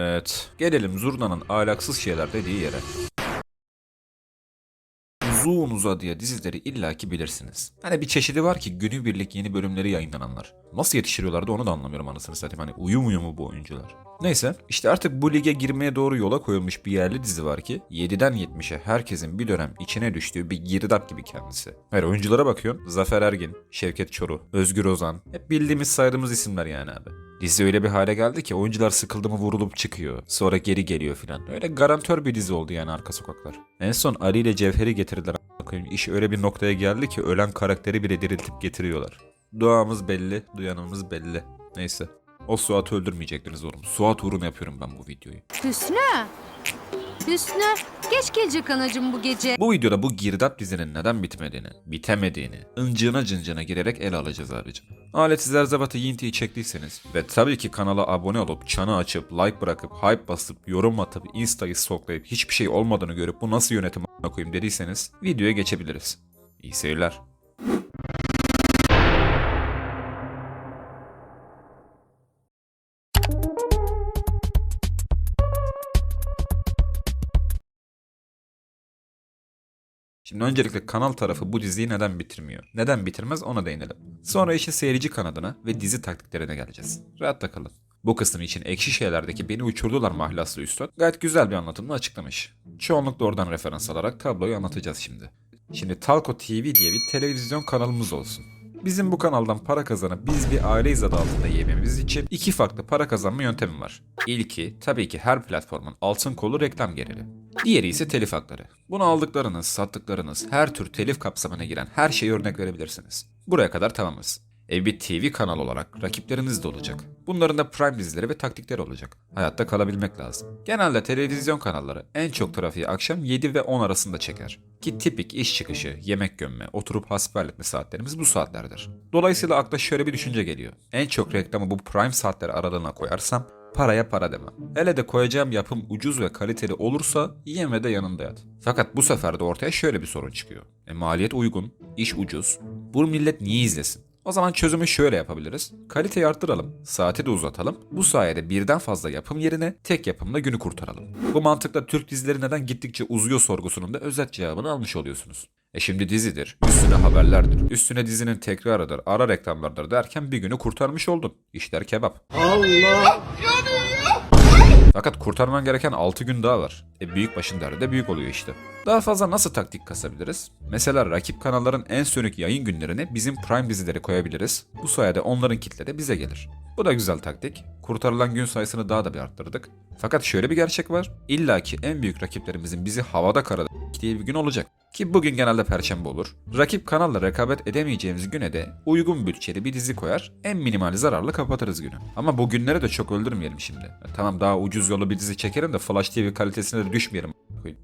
Evet. Gelelim Zurna'nın ahlaksız şeyler dediği yere. Uzun uzadıya dizileri illaki bilirsiniz. Hani bir çeşidi var ki günübirlik yeni bölümleri yayınlananlar. Nasıl yetiştiriyorlardı onu da anlamıyorum anasını satayım. Hani uyumuyor mu bu oyuncular? Neyse işte artık bu lige girmeye doğru yola koyulmuş bir yerli dizi var ki 7'den 70'e herkesin bir dönem içine düştüğü bir girdap gibi kendisi. Hayır oyunculara bakıyorsun. Zafer Ergin, Şevket Çoruh, Özgür Ozan. Hep bildiğimiz saydığımız isimler yani abi. Dizi öyle bir hale geldi ki oyuncular sıkıldı mı vurulup çıkıyor. Sonra geri geliyor filan. Öyle garantör bir dizi oldu yani Arka Sokaklar. En son Ali ile Cevher'i getirdiler. koyayım. İş öyle bir noktaya geldi ki ölen karakteri bile diriltip getiriyorlar. Duamız belli, duyanımız belli. Neyse. O Suat'ı öldürmeyecektiniz oğlum. Suat uğruna yapıyorum ben bu videoyu. Hüsnü. Hüsnü. Geç gelecek anacım bu gece. Bu videoda bu girdap dizinin neden bitmediğini, bitemediğini, ıncığına cıncına girerek ele alacağız abicim. Aletsiz Erzabat'ı Yinti'yi çektiyseniz ve tabii ki kanala abone olup, çanı açıp, like bırakıp, hype basıp, yorum atıp, insta'yı stalklayıp hiçbir şey olmadığını görüp bu nasıl yönetim a**ına koyayım dediyseniz videoya geçebiliriz. İyi seyirler. Şimdi öncelikle kanal tarafı bu diziyi neden bitirmiyor? Neden bitirmez ona değinelim. Sonra işe seyirci kanadına ve dizi taktiklerine geleceğiz. Rahatta kalın. Bu kısım için ekşi şeylerdeki beni uçurdular mahlaslı üstad gayet güzel bir anlatımla açıklamış. Çoğunlukla oradan referans alarak tabloyu anlatacağız şimdi. Şimdi Talko TV diye bir televizyon kanalımız olsun. Bizim bu kanaldan para kazanıp biz bir aileyiz adı altında yememiz için iki farklı para kazanma yöntemi var. İlki tabii ki her platformun altın kolu reklam geliri. Diğeri ise telif hakları. Bunu aldıklarınız, sattıklarınız, her tür telif kapsamına giren her şeye örnek verebilirsiniz. Buraya kadar tamamız. E bir TV kanal olarak rakipleriniz de olacak. Bunların da prime dizileri ve taktikleri olacak. Hayatta kalabilmek lazım. Genelde televizyon kanalları en çok trafiği akşam 7 ve 10 arasında çeker. Ki tipik iş çıkışı, yemek gömme, oturup hasbihal etme saatlerimiz bu saatlerdir. Dolayısıyla akla şöyle bir düşünce geliyor. En çok reklamı bu prime saatleri aralığına koyarsam paraya para demem. Hele de koyacağım yapım ucuz ve kaliteli olursa yeme de yanında yat. Fakat bu sefer de ortaya şöyle bir sorun çıkıyor. E, maliyet uygun, iş ucuz. Bu millet niye izlesin? O zaman çözümü şöyle yapabiliriz. Kaliteyi arttıralım, saati de uzatalım. Bu sayede birden fazla yapım yerine tek yapımla günü kurtaralım. Bu mantıkla Türk dizileri neden gittikçe uzuyor sorgusunun da özet cevabını almış oluyorsunuz. E şimdi dizidir, üstüne haberlerdir, üstüne dizinin tekrarıdır, ara reklamlardır derken bir günü kurtarmış oldun. İşler kebap. Fakat kurtarman gereken 6 gün daha var. E büyük başın derdi de büyük oluyor işte. Daha fazla nasıl taktik kasabiliriz? Mesela rakip kanalların en sönük yayın günlerine bizim Prime dizileri koyabiliriz. Bu sayede onların kitleri bize gelir. Bu da güzel taktik. Kurtarılan gün sayısını daha da bir arttırdık. Fakat şöyle bir gerçek var. İlla ki en büyük rakiplerimizin bizi havada karada diye bir gün olacak. Ki bugün genelde perşembe olur. Rakip kanalla rekabet edemeyeceğimiz güne de uygun bütçeli bir dizi koyar, en minimal zararla kapatırız günü. Ama bu günleri de çok öldürmeyelim şimdi. Tamam daha ucuz yolu bir dizi çekerim de Flash TV kalitesine de düşmeyelim.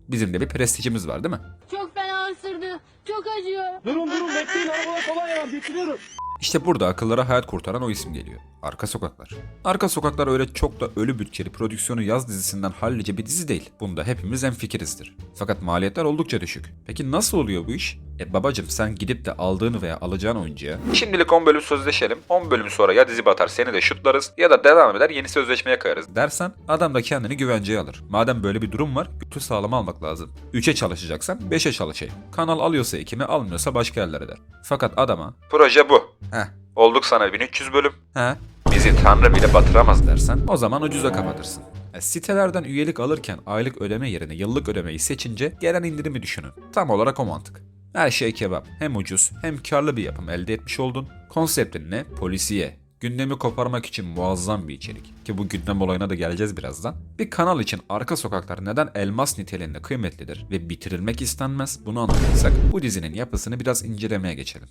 Bizim de bir prestijimiz var değil mi? Çok fena ısırdı. Çok acıyor. Durun durun bekleyin arabada kolay var getiriyorum. İşte burada akıllara hayat kurtaran o isim geliyor. Arka Sokaklar. Arka Sokaklar öyle çok da ölü bütçeli prodüksiyonu yaz dizisinden hallice bir dizi değil. Bunda hepimiz fikirizdir. Fakat maliyetler oldukça düşük. Peki nasıl oluyor bu iş? E babacım sen gidip de aldığını veya alacağın oyuncuya Şimdilik 10 bölüm sözleşelim. 10 bölüm sonra ya dizi batar seni de şutlarız ya da devam eder yeni sözleşmeye kayarız dersen adam da kendini güvenceye alır. Madem böyle bir durum var götü sağlam almak lazım. 3'e çalışacaksan 5'e çalışayım. Kanal alıyorsa ekimi almıyorsa başka yerlere der. Fakat adama proje bu. Heh. Olduk sana 1300 bölüm. He. Bizi tanrı bile batıramaz dersen o zaman ucuza kapatırsın. E, sitelerden üyelik alırken aylık ödeme yerine yıllık ödemeyi seçince gelen indirimi düşünün. Tam olarak o mantık. Her şey kebap. Hem ucuz hem karlı bir yapım elde etmiş oldun. Konseptin ne? Polisiye. Gündemi koparmak için muazzam bir içerik. Ki bu gündem olayına da geleceğiz birazdan. Bir kanal için arka sokaklar neden elmas niteliğinde kıymetlidir ve bitirilmek istenmez bunu anlatırsak bu dizinin yapısını biraz incelemeye geçelim.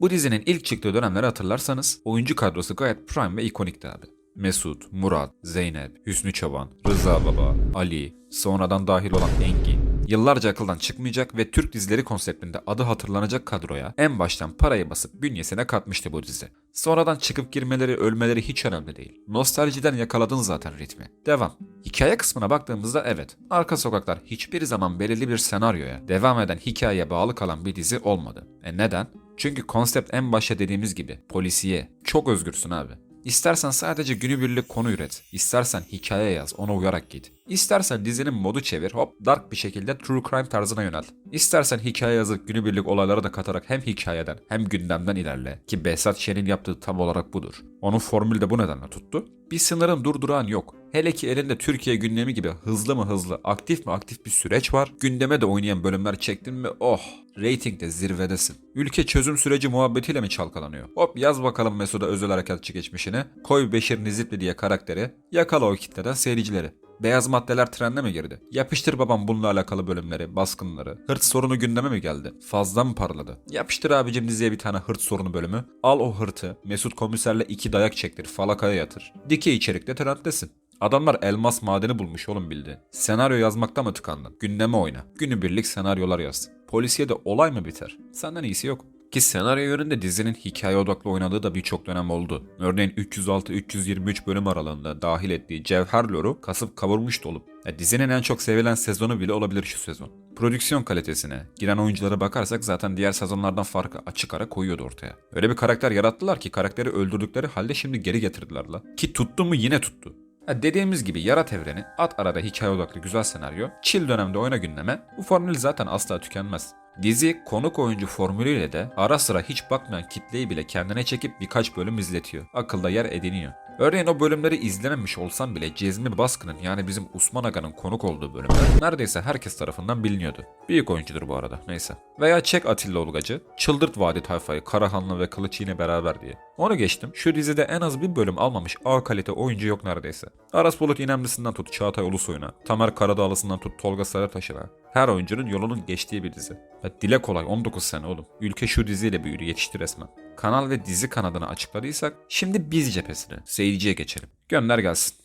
Bu dizinin ilk çıktığı dönemleri hatırlarsanız oyuncu kadrosu gayet prime ve ikonikti abi. Mesut, Murat, Zeynep, Hüsnü Çoban, Rıza Baba, Ali, sonradan dahil olan Engin. Yıllarca akıldan çıkmayacak ve Türk dizileri konseptinde adı hatırlanacak kadroya en baştan parayı basıp bünyesine katmıştı bu dizi. Sonradan çıkıp girmeleri, ölmeleri hiç önemli değil. Nostaljiden yakaladın zaten ritmi. Devam. Hikaye kısmına baktığımızda evet, Arka Sokaklar hiçbir zaman belirli bir senaryoya, devam eden hikayeye bağlı kalan bir dizi olmadı. E neden? Çünkü konsept en başta dediğimiz gibi polisiye. Çok özgürsün abi. İstersen sadece günübirlik konu üret. İstersen hikaye yaz, ona uyarak git. İstersen dizinin modu çevir, hop dark bir şekilde true crime tarzına yönel. İstersen hikaye yazıp günübirlik olayları da katarak hem hikayeden hem gündemden ilerle. Ki Behzat Ç'nin yaptığı tam olarak budur. Onun formülü de bu nedenle tuttu. Bir sınırın durduran yok. Hele ki elinde Türkiye gündemi gibi hızlı mı hızlı, aktif mi aktif bir süreç var. Gündeme de oynayan bölümler çektin mi oh Ratingde zirvedesin. Ülke çözüm süreci muhabbetiyle mi çalkalanıyor? Hop yaz bakalım Mesut'a özel harekatçı geçmişini. Koy Beşir Nizipli diye karakteri. Yakala o kitleden seyircileri. Beyaz maddeler trende mi girdi? Yapıştır babam bununla alakalı bölümleri, baskınları. Hırt sorunu gündeme mi geldi? Fazla mı parladı? Yapıştır abicim diziye bir tane hırt sorunu bölümü. Al o hırtı, Mesut komiserle iki dayak çektir, falakaya yatır. Dikey içerikte trenddesin. Adamlar elmas madeni bulmuş oğlum bildi. Senaryo yazmakta mı tıkandın? Gündeme oyna. Günübirlik senaryolar yaz. Polisiye de olay mı biter? Senden iyisi yok. Ki senaryo yönünde dizinin hikaye odaklı oynadığı da birçok dönem oldu. Örneğin 306-323 bölüm aralığında dahil ettiği Cevher Lore'u kasıp kavurmuştu olup. Ya dizinin en çok sevilen sezonu bile olabilir şu sezon. Prodüksiyon kalitesine, giren oyunculara bakarsak zaten diğer sezonlardan farkı açık ara koyuyordu ortaya. Öyle bir karakter yarattılar ki karakteri öldürdükleri halde şimdi geri getirdiler la. Ki tuttu mu yine tuttu. Ha dediğimiz gibi yarat evreni, at arada hikaye odaklı güzel senaryo, chill dönemde oyna gündeme, bu formül zaten asla tükenmez. Dizi konuk oyuncu formülüyle de ara sıra hiç bakmayan kitleyi bile kendine çekip birkaç bölüm izletiyor. Akılda yer ediniyor. Örneğin o bölümleri izlememiş olsam bile Cezmi Baskın'ın yani bizim Osman Aga'nın konuk olduğu bölümler neredeyse herkes tarafından biliniyordu. Büyük oyuncudur bu arada neyse. Veya çek Atilla Ulgacı, çıldırt Vadi Tayfa'yı Karahanlı ve Kılıç yine beraber diye. Onu geçtim. Şu dizide en az bir bölüm almamış A kalite oyuncu yok neredeyse. Aras Bulut İnemlisi'nden tut Çağatay Ulusoy'una, Tamer Karadağlısı'ndan tut Tolga Sarıtaş'ına. Her oyuncunun yolunun geçtiği bir dizi. Ya dile kolay 19 sene oğlum. Ülke şu diziyle büyüdü yetişti resmen. Kanal ve dizi kanadını açıkladıysak şimdi biz cephesine, seyirciye geçelim. Gönder gelsin.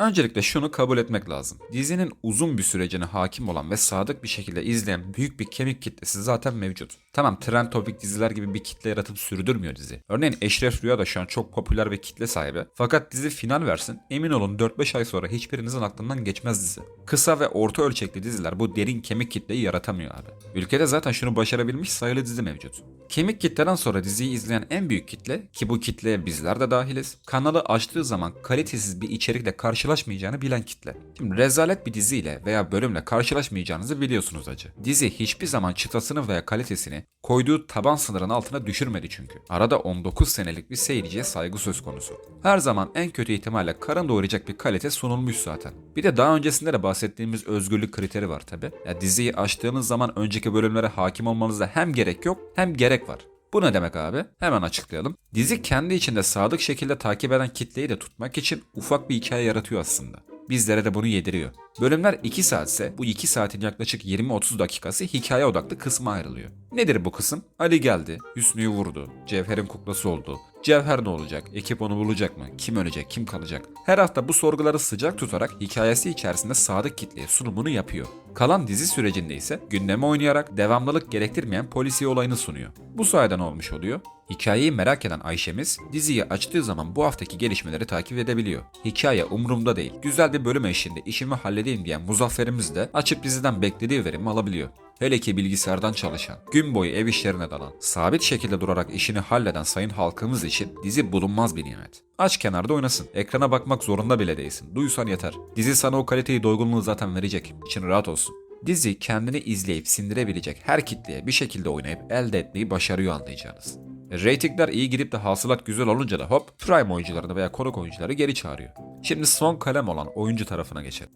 Öncelikle şunu kabul etmek lazım. Dizinin uzun bir sürecine hakim olan ve sadık bir şekilde izleyen büyük bir kemik kitlesi zaten mevcut. Tamam trend topik diziler gibi bir kitle yaratıp sürdürmüyor dizi. Örneğin Eşref Rüya da şu an çok popüler ve kitle sahibi. Fakat dizi final versin emin olun 4-5 ay sonra hiçbirinizin aklından geçmez dizi. Kısa ve orta ölçekli diziler bu derin kemik kitleyi yaratamıyor abi. Ülkede zaten şunu başarabilmiş sayılı dizi mevcut. Kemik kitleden sonra diziyi izleyen en büyük kitle ki bu kitleye bizler de dahiliz. Kanalı açtığı zaman kalitesiz bir içerikle karşılaşmayacağını bilen kitle. Şimdi rezalet bir diziyle veya bölümle karşılaşmayacağınızı biliyorsunuz acı. Dizi hiçbir zaman çıtasını veya kalitesini koyduğu taban sınırının altına düşürmedi çünkü. Arada 19 senelik bir seyirciye saygı söz konusu. Her zaman en kötü ihtimalle karın doyuracak bir kalite sunulmuş zaten. Bir de daha öncesinde de bahsettiğimiz özgürlük kriteri var tabi. Ya diziyi açtığınız zaman önceki bölümlere hakim olmanıza hem gerek yok hem gerek var. Bu ne demek abi? Hemen açıklayalım. Dizi kendi içinde sadık şekilde takip eden kitleyi de tutmak için ufak bir hikaye yaratıyor aslında. Bizlere de bunu yediriyor. Bölümler 2 saatse bu 2 saatin yaklaşık 20-30 dakikası hikaye odaklı kısma ayrılıyor. Nedir bu kısım? Ali geldi, Hüsnü'yü vurdu, Cevher'in kuklası oldu. Cevher ne olacak? Ekip onu bulacak mı? Kim ölecek? Kim kalacak? Her hafta bu sorguları sıcak tutarak hikayesi içerisinde sadık kitleye sunumunu yapıyor. Kalan dizi sürecinde ise gündeme oynayarak devamlılık gerektirmeyen polisiye olayını sunuyor. Bu sayede ne olmuş oluyor? Hikayeyi merak eden Ayşemiz diziyi açtığı zaman bu haftaki gelişmeleri takip edebiliyor. Hikaye umurumda değil. Güzel bir bölüm eşliğinde işimi halledeyim diyen Muzaffer'imiz de açıp diziden beklediği verimi alabiliyor. Hele ki bilgisayardan çalışan, gün boyu ev işlerine dalan, sabit şekilde durarak işini halleden sayın halkımız için dizi bulunmaz bir nimet. Aç kenarda oynasın. Ekrana bakmak zorunda bile değilsin. Duysan yeter. Dizi sana o kaliteyi doygunluğu zaten verecek. İçin rahat olsun. Dizi kendini izleyip sindirebilecek her kitleye bir şekilde oynayıp elde etmeyi başarıyor anlayacağınız. Ratingler iyi gidip de hasılat güzel olunca da hop prime oyuncularını veya konuk oyuncuları geri çağırıyor. Şimdi son kalem olan oyuncu tarafına geçelim.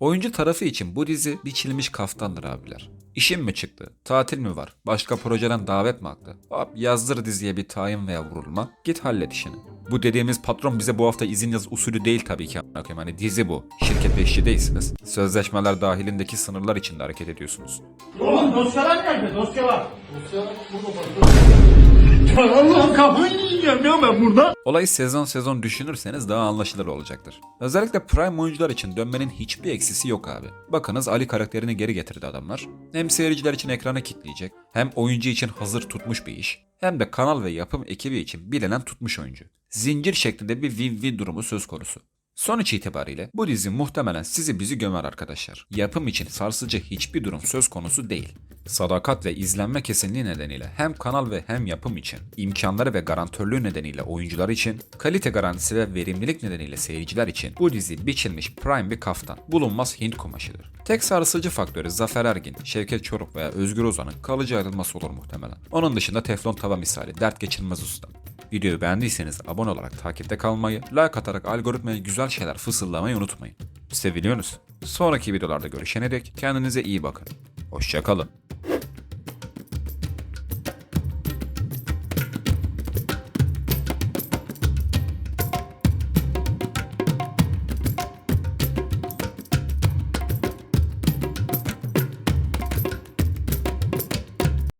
Oyuncu tarafı için bu dizi biçilmiş kaftandır abiler. İşin mi çıktı? Tatil mi var? Başka projeden davet mi aktı? Hop yazdır diziye bir tayin veya vurulma. Git hallet işini. Bu dediğimiz patron bize bu hafta izin yaz usulü değil tabii ki koyayım. Hani dizi bu. Şirket ve işçi değilsiniz. Sözleşmeler dahilindeki sınırlar içinde hareket ediyorsunuz. Oğlum dosyalar nerede? Dosyalar. Dosyalar burada Allah'ım kafayı yiyeceğim ya ben. burada? Olayı sezon sezon düşünürseniz daha anlaşılır olacaktır. Özellikle Prime oyuncular için dönmenin hiçbir eksisi yok abi. Bakınız Ali karakterini geri getirdi adamlar. Hem seyirciler için ekranı kitleyecek, hem oyuncu için hazır tutmuş bir iş, hem de kanal ve yapım ekibi için bilinen tutmuş oyuncu. Zincir şeklinde bir win-win durumu söz konusu. Sonuç itibariyle bu dizi muhtemelen sizi bizi gömer arkadaşlar. Yapım için sarsıcı hiçbir durum söz konusu değil. Sadakat ve izlenme kesinliği nedeniyle hem kanal ve hem yapım için, imkanları ve garantörlüğü nedeniyle oyuncular için, kalite garantisi ve verimlilik nedeniyle seyirciler için bu dizi biçilmiş prime bir kaftan, bulunmaz Hint kumaşıdır. Tek sarsıcı faktörü Zafer Ergin, Şevket Çoruk veya Özgür Ozan'ın kalıcı ayrılması olur muhtemelen. Onun dışında teflon tava misali dert geçilmez usta. Videoyu beğendiyseniz abone olarak takipte kalmayı, like atarak algoritmaya güzel şeyler fısıldamayı unutmayın. Seviliyorsunuz. Sonraki videolarda görüşene dek kendinize iyi bakın. Hoşçakalın.